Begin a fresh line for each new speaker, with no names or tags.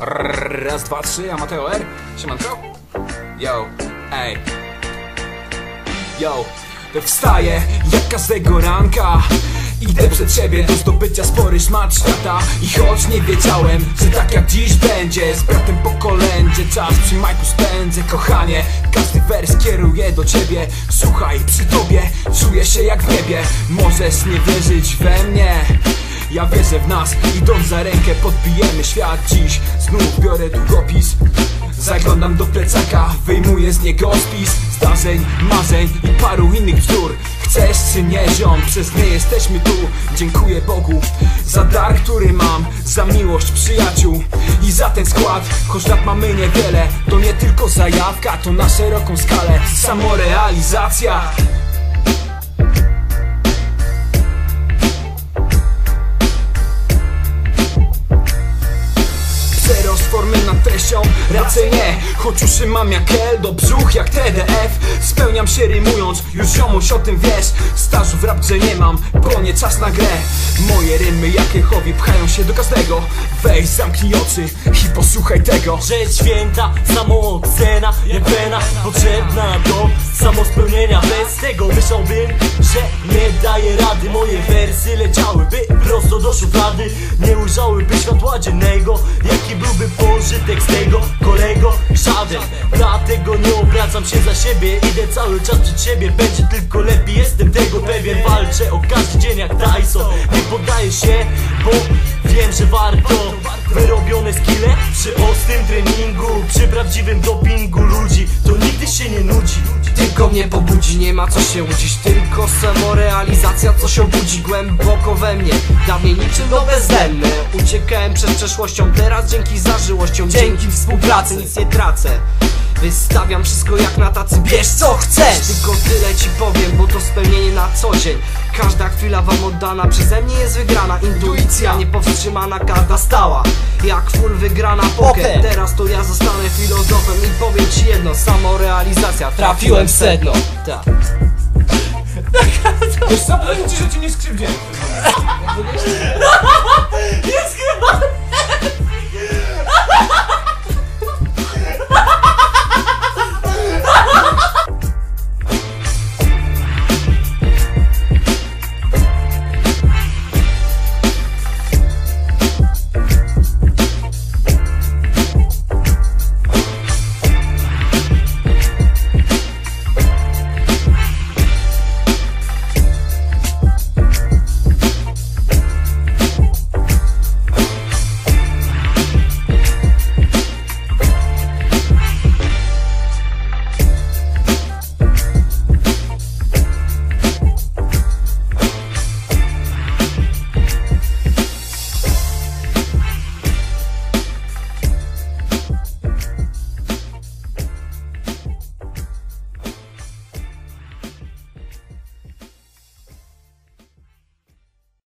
Raz, dwa, trzy, ja Mateo R. Siemanko. Yo, ej. Yo, wstaję jak każdego ranka Idę przed siebie do zdobycia spory szmat świata I choć nie wiedziałem, że tak jak dziś będzie Z bratem po kolędzie czas przy majku spędzę Kochanie, każdy wers kieruje do ciebie Słuchaj, przy tobie czuję się jak w niebie Możesz nie wierzyć we mnie ja wierzę w nas, idąc za rękę podbijemy. Świat dziś Znów biorę długopis. Zaglądam do plecaka, wyjmuję z niego spis. Zdarzeń, marzeń i paru innych bzdur. Chcesz czy nie ziom, przez nie jesteśmy tu. Dziękuję Bogu za dar, który mam Za miłość przyjaciół i za ten skład. Choć lat mamy niewiele, to nie tylko zajawka To na szeroką skalę. Samorealizacja raczej nie. Choć uszy mam jak L, do brzuch jak TDF Spełniam się rymując, już ziomuś o tym wiesz. Stażu w rapce nie mam, bo nie czas na grę. Moje rymy jak Jehowi pchają się do każdego. Weź, zamknij oczy i posłuchaj tego.
Rzecz święta, samoocena, nie pena Potrzebna do samospełnienia. Bez tego myślałbym, że nie daję rady. Moje wersy leciałyby prosto do szuflady. Nie ujrzałyby światła dziennego Jaki byłby pożytek z tego, kolego? Żaden. Dlatego nie obracam się za siebie. Idę cały czas przed siebie, będzie tylko lepiej. Jestem tego pewien, walczę o każdy dzień jak Tyson. Nie poddaję się, bo wiem, że warto Wyrobione skille przy ostrym treningu Przy prawdziwym dopingu ludzi. To nigdy się nie nudzi.
Tylko mnie pobudzi, nie ma co się łudzić. Tylko samorealizacja, co się budzi głęboko we mnie. Dawniej niczym do bezdenne Uciekałem przed przeszłością, teraz dzięki zażyłościom Dzięki współpracy nic nie tracę Wystawiam wszystko jak na tacy, bierz co chcesz! Tylko tyle ci powiem, bo to spełnienie na co dzień. Każda chwila wam oddana przeze mnie jest wygrana. Intuicja niepowstrzymana, każda stała. Jak full wygrana poker. Teraz to ja zostanę filozofem i powiem ci jedno Samorealizacja, trafiłem w sedno. Tak.
Wiesz co, powiem ci, że cię nie skrzywdziłem